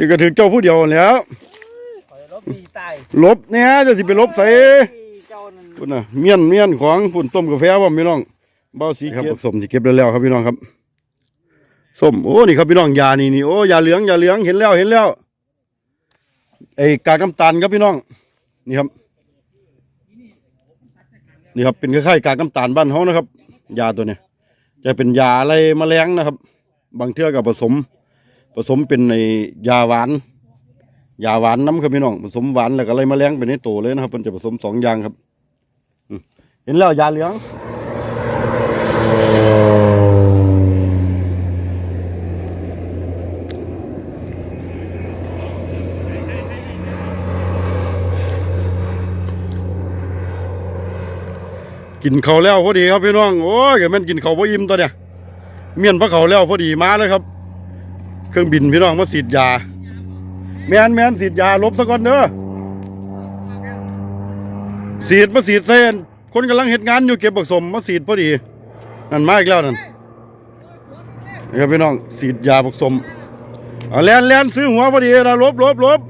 สิก็ถือเจ้าผู้เดียวแหล้วข่อยลบดีตายลบเนี่ยจะสิไปลบใส่เจ้านั่นพุ่นน่ะเมียนเมียนของพุ่นต้มกาแฟบ่พี่น้องเบ้าสีครับผสมที่เก็บได้แล้วครับพี่น้องครับส้มโอ้นี่ครับพี่น้องยานี่นี่โอ้ยาเหลืองยาเหลืองเห็นแล้วเห็นแล้วไอ้กากน้ำตาลครับพี่น้อง นี่ครับ นี่ครับเป็นคล้ายๆกากน้ำตาลบ้านเฮานะครับ ยาตัวเนี้ยจะเป็นยาอะไรแมลงนะครับ บางเทื่อกับผสม ผสมเป็นในยาหวานยาหวานน้ำครับพี่น้องผสมหวานแล้วก็อะไรแมลงเป็นในตัวเลยนะครับมันจะผสมสองอย่างครับเห็นแล้วยาเหลืองกินเขาแล้วพอดีครับพี่น้องโอ้ยแกมันกินเขาพออิ่มตัวเนี่ยเมียนพระเขาแล้วพอดีมาเลยครับ เครื่องบินพี่น้องมาฉีดยา แมนแมนฉีดยาลบซะก่อนเด้อฉีดมาฉีดเส้นคนกำลังเห็ดงานอยู่เก็บบักสมมาฉีดพอดีนั่นมาอีกแล้วนั่นนี่ครับพี่น้องฉีดยาบักสมเอาแลนแลนซื้อหัวพอดีนะลบลบลบ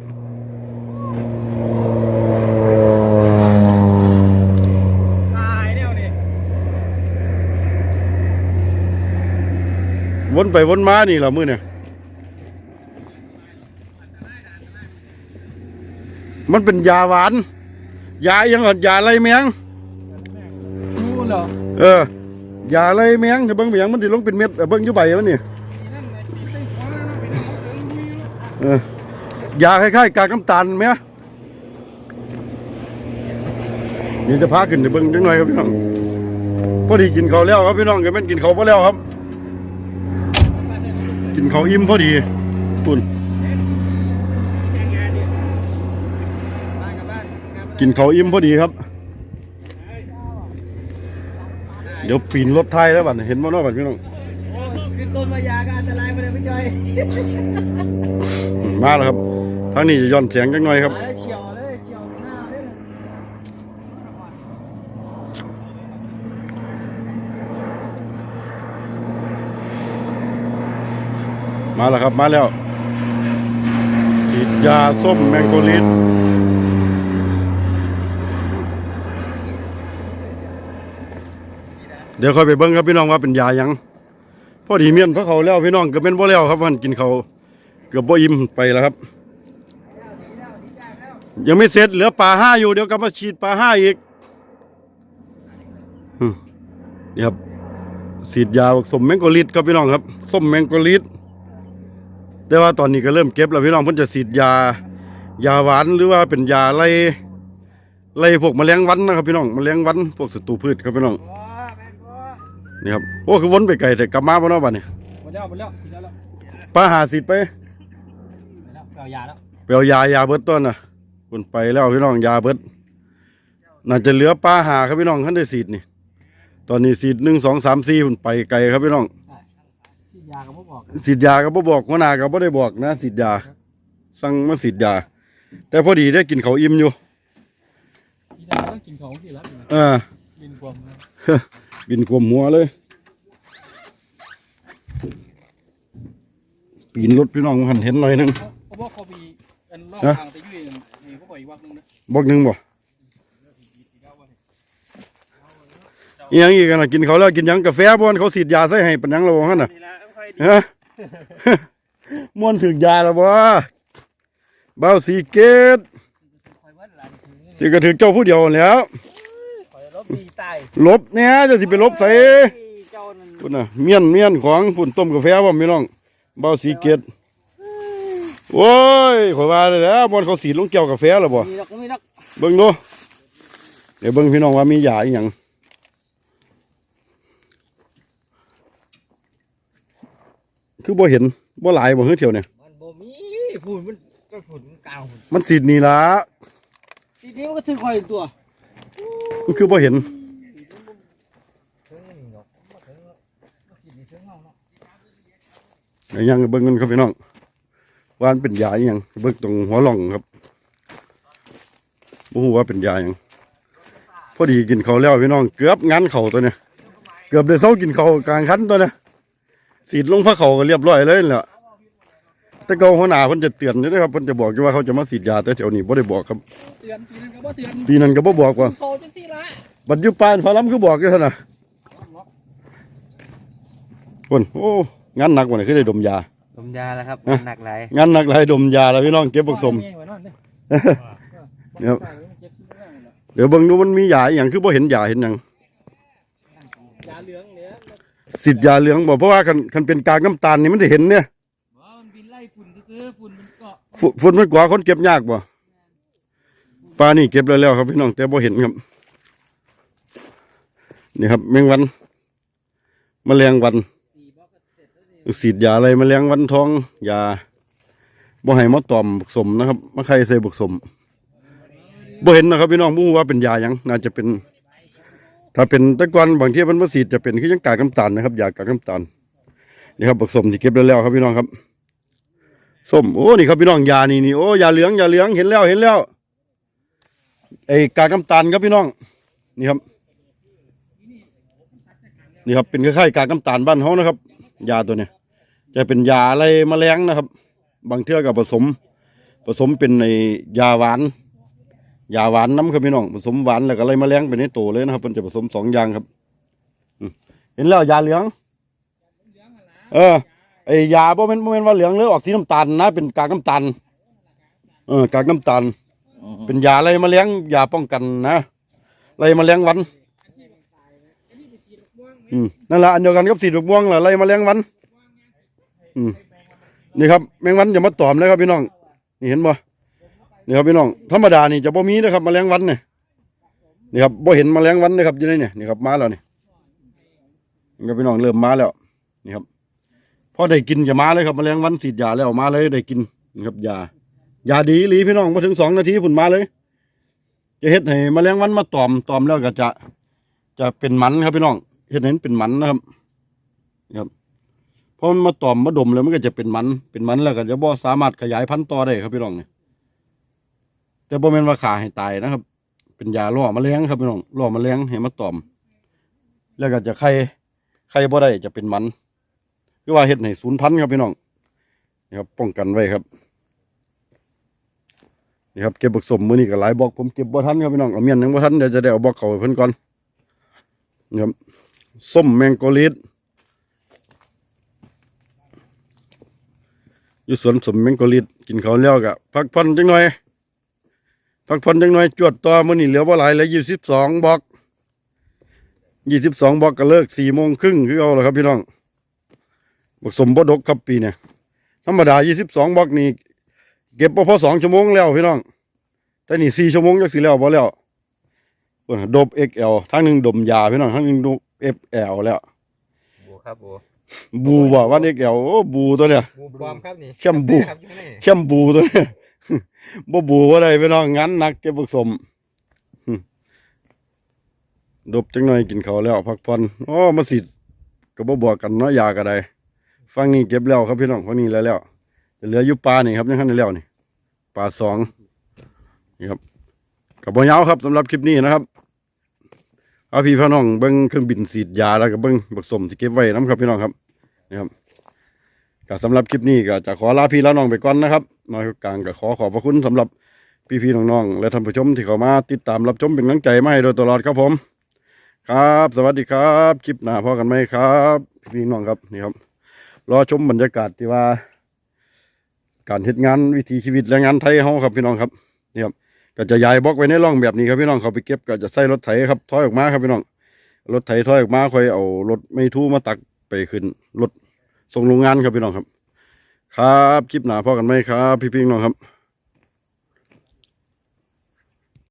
ตายแล้วนี่วนไปวนมานี่ละมือเนี่ย มันเป็นยาหวาน ยาอยังก่อนยาอะไรแมงรู้เหรอเออยาอะไรแมงเดี๋ยวเบิ้งแมงมันสิลงเป็นเม็ดเออเบิ้งอยู่ใบมันนี่เออยาคล้ายๆกากน้ำตาลไหมนี่จะพาขึ้นเดี๋ยวเบิ้งจังหน่อยครับพี่น้องพอดีกินเขาวแล้วครับพี่น้องก็แม่นกินเขาวพอแล้วครับ กินเขาวอิ่มพอดีคุณ บ้านกับบ้าน กินเขาวอิ่มพอดีครับ เดี๋ยวปีนรถไทยแล้วบัดนี้เห็นบ่เนาะบัดพี่น้องโอ้ยขึ้นต้นมายาก็อันตรายไปเลยพี่จอยอืมมาแล้วครับทางนี้จะย้อนเสียงจังหน่อยครับมาแล้วเฉียวเลยเฉียวหน้าเลยมาแล้วครับมาแล้วฉีดยาส้มแมงโกลิส เดี๋ยวค่อยไปเบิ้งครับพี่น้องว่าเป็นยายังพอดีเมียนพระเขาแล้วพี่น้องก็เป็นบ่แล้วครับวันกินเขาเกือบบ่อิ่มไปแล้วครับ ยังไม่เสร็จเหลือปลาห้าอยู่เดี๋ยวกลับมาฉีดปลาห้าอีกนี่ครับฉีดยาสมแมงโกลิสครับพี่น้องครับส้มแมงโกลิสแต่ว่าตอนนี้ก็เริ่มเก็บแล้วพี่น้องเพิ่นจะฉีดยายาหวานหรือว่าเป็นยาไล่ไล่พวกแมลงวันนะครับพี่น้องแมลงวันพวกศัตรูพืชครับพี่น้อง นี่ครับ โอ้ คือวนไปไกลแต่กลับมาบ่เนาะบัดนี้หมดแล้วหมดแล้วสิแล้วแล้วปลาหาสิไปหมดแล้วเอายาแล้วไปเอายายาเบิดต้นน่ะคุณไปแล้วพี่น้องยาเบิดน่าจะเหลือปลาหาครับพี่น้องท่านได้สีดนี่ ตอนนี้สีดหนึ่งสองสามสี่คุณไปไกลครับพี่น้องสิยาก็บ่บอกสีดยาก็บ่บอกหัวหน้าก็บ่ได้บอกนะสีดยา สั่งมาสีดยา แต่พอดีได้กินเขาวอิ่มอยู่พี่ดาต้องกินของสิแล้วเออกินความ บินกลมหัวเลย ปีนรถพี่น้องหันเห็นหน่อยหนึงเขาบอกเขามีอันรอบฮะทางไปยุ่ยนี่เขาบอกอีกว่านึงนะบอกหนึ่งบ่อีหยังอีกกันนะกินเขาวแล้วกินหยังกาแฟบ่อนเขาสีดยาใส่ให้เป็นหยังเราบ่ฮั่นน่ะนี่ละค่อยดีฮะม่วนถึกยาแล้วบ่เบาสีเกตค่อยวัดหลานถึงนี่สิก็ถึกเจ้าผู้เดียวแหล้ว ข่อยลบดีตายลบเนี่ยจะสิไปลบใส่เจ้านั่นพุ่นน่ะเมียนเมียนของพุ่นต้มกาแฟบ่พี่น้องเบาสีเกตโอ้ยข่อยว่าเลยแหล้วบ่อนเขาสีดลงแก้วกาแฟแล้วบ่มีดอกมีดอกเบิ่งดูเดี๋ยวเบิ่งพี่น้องว่ามียาอีหยังคือบ่เห็นบ่หลายบ่เฮือเที่ยวเนี่ยมันบ่มีพูดมันก็พูดมันกลางพูดมันสีดนี่ล่ะทีนี้มันก็ถือข่อยตัว มันคือบ่เห็นถึงนี่ดอกบ่ถึงบ่คิดนี่ถึงเฮาเนาะไอยังเบิ่งกันครับพี่น้องว่านเป็นยาอีหยังเบิ่งตรงหัวหล่องครับบ่ฮู้ว่าเป็นยาหยังพอดีกินเขาแล้วพี่น้องเกือบงานเขาตัวเนี่ยเกือบได้เซากินเขากลางคันตัวเนี่ยสีดลงพระเขาก็เรียบร้อยเลยนั่แหละ แต่เก่าหัวหน้าเพิ่นจะเตือนอยู่นะครับเพิ่นจะบอกอยู่ว่าเขาจะมาฉีดยาแต่แถวนี้บ่ได้บอกครับเตือนปีนั้นก็บ่เตือนปีนั้นก็บ่บอกว่าโตจังซี่ละบัดอยู่ปานพาลํคือบอกอยู่ซั่นน่ะคนโอ้งานหนักกว่านี่คือได้ดมยาดมยาแล้วครับฮะหนักหลายงานหนักหลายดมยาแล้วพี่น้องเก็บบักสมเดี๋ยวเดี๋ยวเบิ่งดูมันมียาอหย่างคือบ่เห็นยาเห็นหยังยาเหลืองเนี่ยสิทธิ์ยาเหลืองบ่เพราะว่าคันคันเป็นกากน้ำตาลนี่มันได้เห็นเนี่ย ฝนฝุ่นมันกว่าคนเก็บยากบ่ปลานี่เก็บแล้วแล้วครับพี่น้องแต่บ่เห็นครับ นี่ครับแมงวันแมลงวันสี่บล็อกก็เร็จแล้วนี่สีดยาอะไรมแมลงวันทองยาบ่ให้มาตอมบุกสมนะครับมาใครใส่บุกสมบ่เห็นนะครับพี่น้องบ่ฮู้ว่าเป็นยาหยังน่าจะเป็น ถ้าเป็นตะกอนบางทีมันบ่สีดจะเป็นคือยังกากน้ำตาลนะครับยากากน้ำตาลนี่ครับบุกสมที่เก็บแล้วแล้วครับพี่น้องครับ ส้มโอ้นี่ครับพี่น้องยานี่นี่โอ้ยาเหลืองยาเหลืองเห็นแล้วเห็นแล้วไอ้กากน้ำตาลครับพี่น้อง นี่ครับ นี่ครับเป็นคล้ายๆกากน้ำตาลบ้านเฮานะครับ ยาตัวเนี้ยจะเป็นยาอะไรแมลงนะครับ บางเทื่อกับผสม ผสมเป็นในยาหวานยาหวานน้ำครับพี่น้องผสมหวานแล้วก็อะไรแมลงเป็นในตัวเลยนะครับมันจะผสมสองอย่างครับเห็นแล้วยาเหลือง เออ ไอยาบ่แม่นบ่แม่นว่าเหลืองเลยออกสีน้ำตาลนะ เป็นกากน้ำตาลเออกากน้ำตาล เป็นยาอะไรแมลงยาป้องกันนะอะไรแมลงวัน อืมนั่นแหละอันเดียวกันกับสีดอกม่วงแหละอะไรแมลงวัน อืมนี่ครับแมงวันอย่ามาตอมเลยครับพี่น้อง นี่เห็นบ่นี่ครับพี่น้องธรรมดานี่จะบ่มีนะครับแมลงวันเนี่ยนี่ครับบ่เห็นแมลงวันนะครับอยู่ในเนี่ยนี่ครับมาแล้วนี่นี่ครับพี่น้องเริ่มมาแล้ว นี่ครับ พอได้กินจะมาเลยครับแมลงวันสีดยาแล้วมาเลยได้กินนะครับยายาดีลีพี่น้องมาถึงสองนาทีผุนมาเลย จะเฮ็ดให้แมลงวันมาตอมตอมแล้วก็จะ จะเป็นมันครับพี่น้องเห็นเห็นเป็นมันนะครับนะครับเพราะมันมาตอมมาดมแล้วมันก็จะเป็นมัน เป็นมันแล้วก็จะบ่สามารถขยายพันธุ์ต่อได้ครับพี่น้องเนี่ยแต่บ่แม่นว่าขาให้ตายนะครับ เป็นยาล่อมแมลงครับพี่น้องล่อมแมลงให้มาตอม แล้วก็จะไข่ไข่บ่ได้จะเป็นมัน คือว่าเฮ็ดให้ศูนย์พันครับพี่น้องนี่ครับป้องกันไว้ครับนี่ครับเก็บบักสมมือนี้ก็หลายบอกผมเก็บบ่ทันครับพี่น้องเอาเมียนยังบ่ทันเดี๋ยวจะได้เอาบอกเขาให้เพิ่นก่อนนี่ครับส้มแมงโกลิดอยู่สวนสมแมงโกลิดกินเขาแล้วกะพักผ่อนจังหน่อยพักผ่อนจังหน่อยจวดต่อมือนี้เหลือบ่หลายแล้วยี่สิบสองบอกยี่สิบสองบอกก็เลิกสี่โมงครึ่งคือเอาละครับพี่น้อง บักสมบ่ดกครับปีเนี่ยธรรมดายี่สิบสองบอกนี่เก็บบ่พอสองชั่วโมงแล้วพี่น้อง แต่นี่สี่ชั่วโมงจักสิแล้วบ่แล้วเพิ่นดบ XL ทั้งหนึ่งดมยาพี่น้องทั้งหนึ่งดบ FL แล้วบูครับบูบูบ่วัน XL โอ้บูตัวเนี้ยบูปลอมครับนี่เข้มบูครับอยู่นี่เข้มบูตัวเนี้ยบ่บูบ่ได้พี่น้องงั้นหนักเก็บผสมหึดบจังหน่อยกินข้าวแล้วพักผ่อนโอ้มาสิก็บ่บอกกันเนาะยาก็ได้ ฟังนี่เก็บแล้วครับพี่น้องฟังนี่แล้วแล้วเหลืออยู่ปลานี่ครับยังทันแล้วนี่ปลาสองนี่ครับกับบ่ยาวครับสำหรับคลิปนี้นะครับเอาพี่พี่น้องเบิ้งเครื่องบินสีดยาแล้วก็เบิ้งบักสมที่เก็บไว้น้ำครับพี่น้องครับนะครับก็สำหรับคลิปนี้ก็จะขอลาพี่ลาน้องไปก่อนนะครับน้อยกลางก็ขอขอบพระคุณสำหรับพี่พี่ๆน้องๆและท่านผู้ชมที่เข้ามาติดตามรับชมเป็นกำลังใจมาให้โดยตลอดครับผม ครับ สวัสดีครับ คลิปหน้าพอกันไหมครับ พี่น้องครับนี่ครับ รอชมบรรยากาศที่ว่า การเห็ดงานวิถีชีวิตและงานไทยเฮาครับพี่น้องครับนี่ครับก็จะย้ายบล็อกไว้ในร่องแบบนี้ครับพี่น้องเขาไปเก็บก็จะใส่รถไถครับถอยออกมาครับพี่น้องรถไถถอยออกมาค่อยเอารถไม่ทู่มาตักไปขึ้นรถส่งโรงงานครับพี่น้องครับ ครับคลิปหนาพอกันไหมครับ พี่พี่น้องครับ